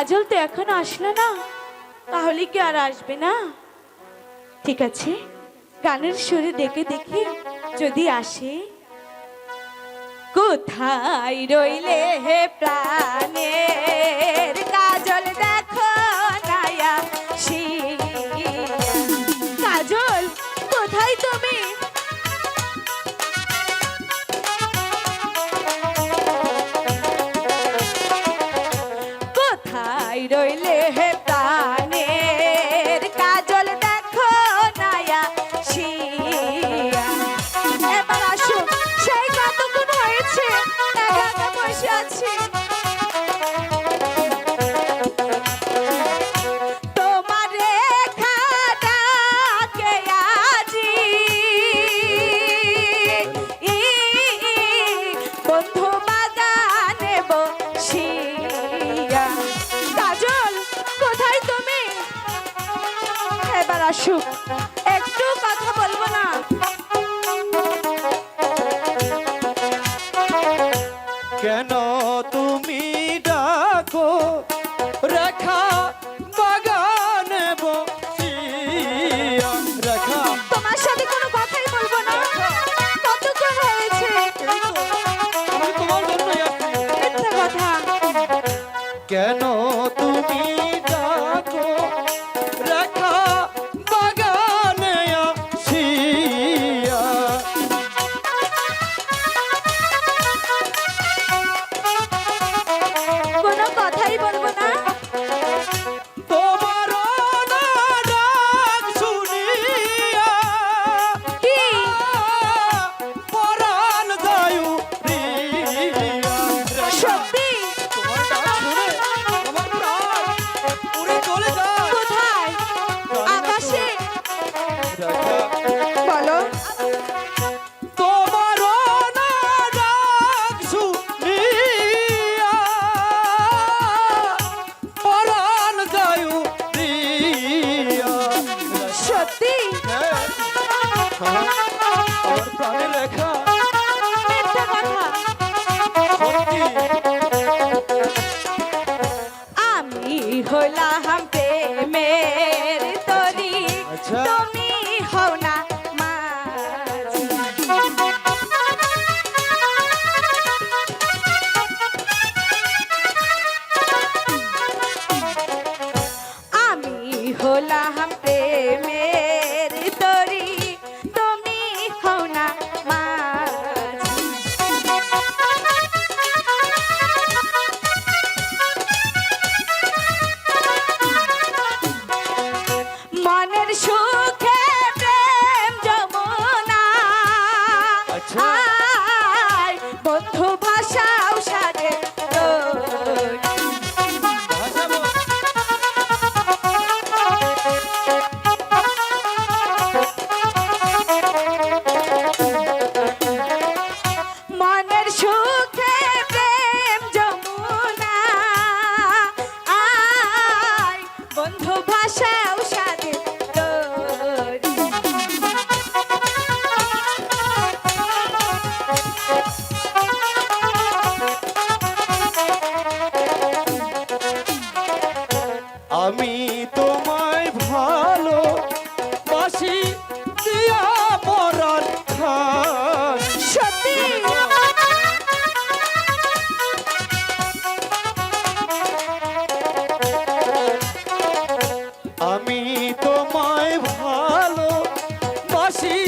কাজল তো এখন আসলো না। তাহলে কি আর আসবে না? ঠিক আছে, গানের সুরে ডেকে দেখি, যদি আসে। কোথায় রইলে হে প্রাণের কাজল, দেখো কাজল, কোথায় তুমি? আসুক একটু কথা বলব না? কেন তুমি ডাকো? রেখা বাগানে বসিয়া। রেখা তোমার সাথে কোনো কথাই বলব না। কতক্ষণ হয়েছে? এই তো, আমি তোমার জন্যই কথা। কেন আমার প্রাণে লেখা। সত্যি। see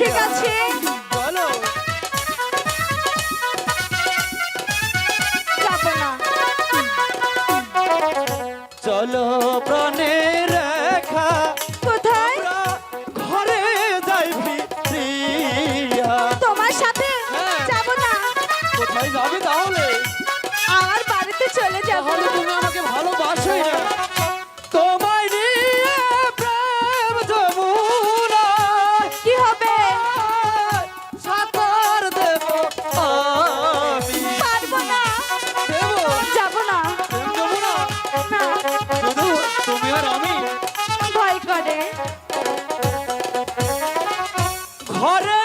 ঠিক আছে। বলো। চলো প্রাণে রেখা। কোথায়? ঘরে তোমার সাথে হ্যাঁ। যাব না। কোথায় যাবে তাহলে? Kare